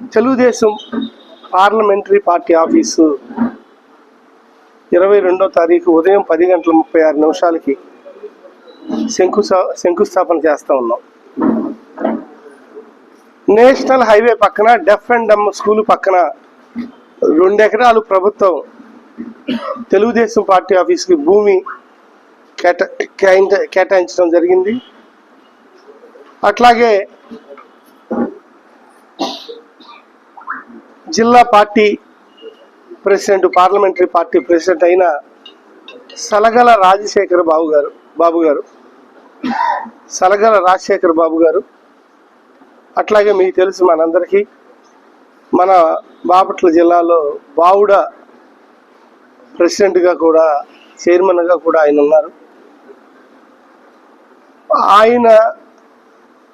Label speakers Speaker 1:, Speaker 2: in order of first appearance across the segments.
Speaker 1: Telugu Desam parliamentary party office ఇరవై రెండో తారీఖు ఉదయం పది గంటల ముప్పై ఆరు నిమిషాలకి శంకుస్థా శంకుస్థాపన చేస్తూ ఉన్నాం. నేషనల్ హైవే పక్కన డెఫ్ అండ్ డమ్ స్కూల్ పక్కన రెండు ఎకరాలు ప్రభుత్వం తెలుగుదేశం పార్టీ ఆఫీస్కి భూమి కేటా కేటాయించడం జరిగింది. అట్లాగే జిల్లా party president parliamentary party president అయిన సలగల రాజశేఖర్ బాబు గారు బాబు గారు. సలగల రాజశేఖర్ బాబు గారు. అట్లాగే మీకు తెలుసు మనందరికీ మన బాపట్ల జిల్లాలో బావుడ ప్రెసిడెంట్గా కూడా చైర్మన్గా కూడా ఆయన ఉన్నారు. ఆయన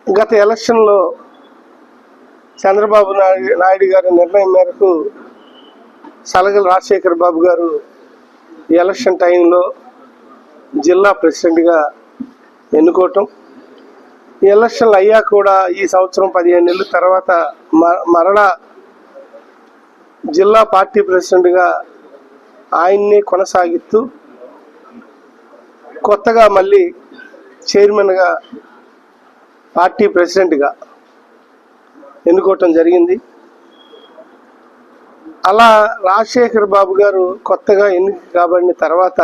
Speaker 1: గత ఎలక్షన్లో చంద్రబాబు నాయుడు నాయుడు గారి నిర్ణయం మేరకు సలగల రాజశేఖర్ బాబు గారు ఎలక్షన్ టైంలో జిల్లా ప్రెసిడెంట్గా ఎన్నుకోవటం. ఎలక్షన్లు అయ్యా కూడా ఈ సంవత్సరం పదిహేను నెలల తర్వాత మరలా జిల్లా పార్టీ ప్రెసిడెంట్గా ఆయన్ని కొనసాగిస్తూ కొత్తగా మళ్ళీ చైర్మన్గా పార్టీ ప్రెసిడెంట్గా ఎన్నుకోవటం జరిగింది. అలా రాజశేఖర్ బాబు గారు కొత్తగా ఎన్నిక కాబడిన తర్వాత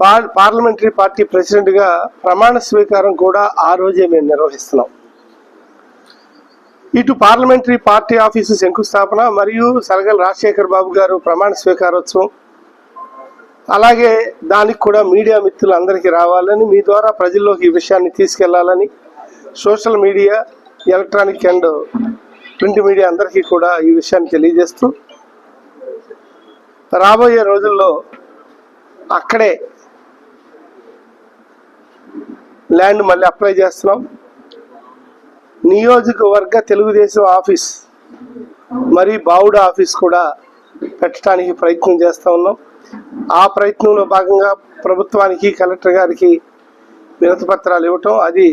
Speaker 1: పార్ పార్లమెంటరీ పార్టీ ప్రెసిడెంట్గా ప్రమాణ స్వీకారం కూడా ఆ రోజే మేము నిర్వహిస్తున్నాం. ఇటు పార్లమెంటరీ పార్టీ ఆఫీసు శంకుస్థాపన మరియు సరగల రాజశేఖర్ బాబు గారు ప్రమాణ స్వీకారోత్సవం. అలాగే దానికి కూడా మీడియా మిత్రులు అందరికీ రావాలని మీ ద్వారా ప్రజల్లోకి ఈ విషయాన్ని తీసుకెళ్ళాలని social media electronic and print media అందరికీ కూడా ఈ విషయాన్ని తెలియజేస్తూ రాబోయే రోజుల్లో అక్కడే ల్యాండ్ మళ్ళీ అప్లై చేస్తున్నాం. నియోజకవర్గ తెలుగుదేశం ఆఫీస్ మరి బావుడ ఆఫీస్ కూడా పెట్టడానికి ప్రయత్నం చేస్తూ ఉన్నాం. ఆ ప్రయత్నంలో భాగంగా ప్రభుత్వానికి కలెక్టర్ గారికి వినతి పత్రాలు ఇవ్వటం అది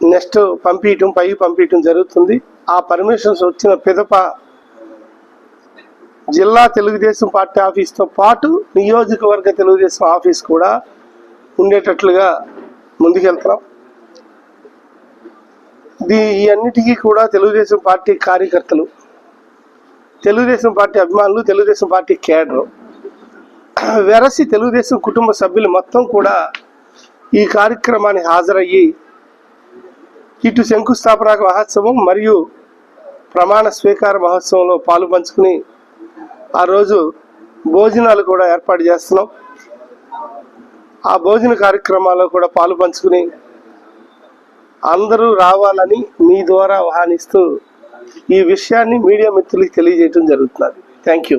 Speaker 1: నెక్స్ట్ పంపించటం పై పంపించటం జరుగుతుంది. ఆ పర్మిషన్స్ వచ్చిన పిదప జిల్లా తెలుగుదేశం పార్టీ ఆఫీస్తో పాటు నియోజకవర్గ తెలుగుదేశం ఆఫీస్ కూడా ఉండేటట్లుగా ముందుకెళ్తున్నాం. దీ ఈ అన్నిటికీ కూడా తెలుగుదేశం పార్టీ కార్యకర్తలు తెలుగుదేశం పార్టీ అభిమానులు తెలుగుదేశం పార్టీ కేడరు వెరసి తెలుగుదేశం కుటుంబ సభ్యులు మొత్తం కూడా ఈ కార్యక్రమానికి హాజరయ్యి ఇటు శంకుస్థాపన మహోత్సవం మరియు ప్రమాణ స్వీకార మహోత్సవంలో పాలు పంచుకుని ఆ రోజు భోజనాలు కూడా ఏర్పాటు చేస్తున్నాం. ఆ భోజన కార్యక్రమాల్లో కూడా పాలు పంచుకుని అందరూ రావాలని మీ ద్వారా ఆహ్వానిస్తూ ఈ విషయాన్ని మీడియా మిత్రులకు తెలియజేయటం జరుగుతున్నది. Thank you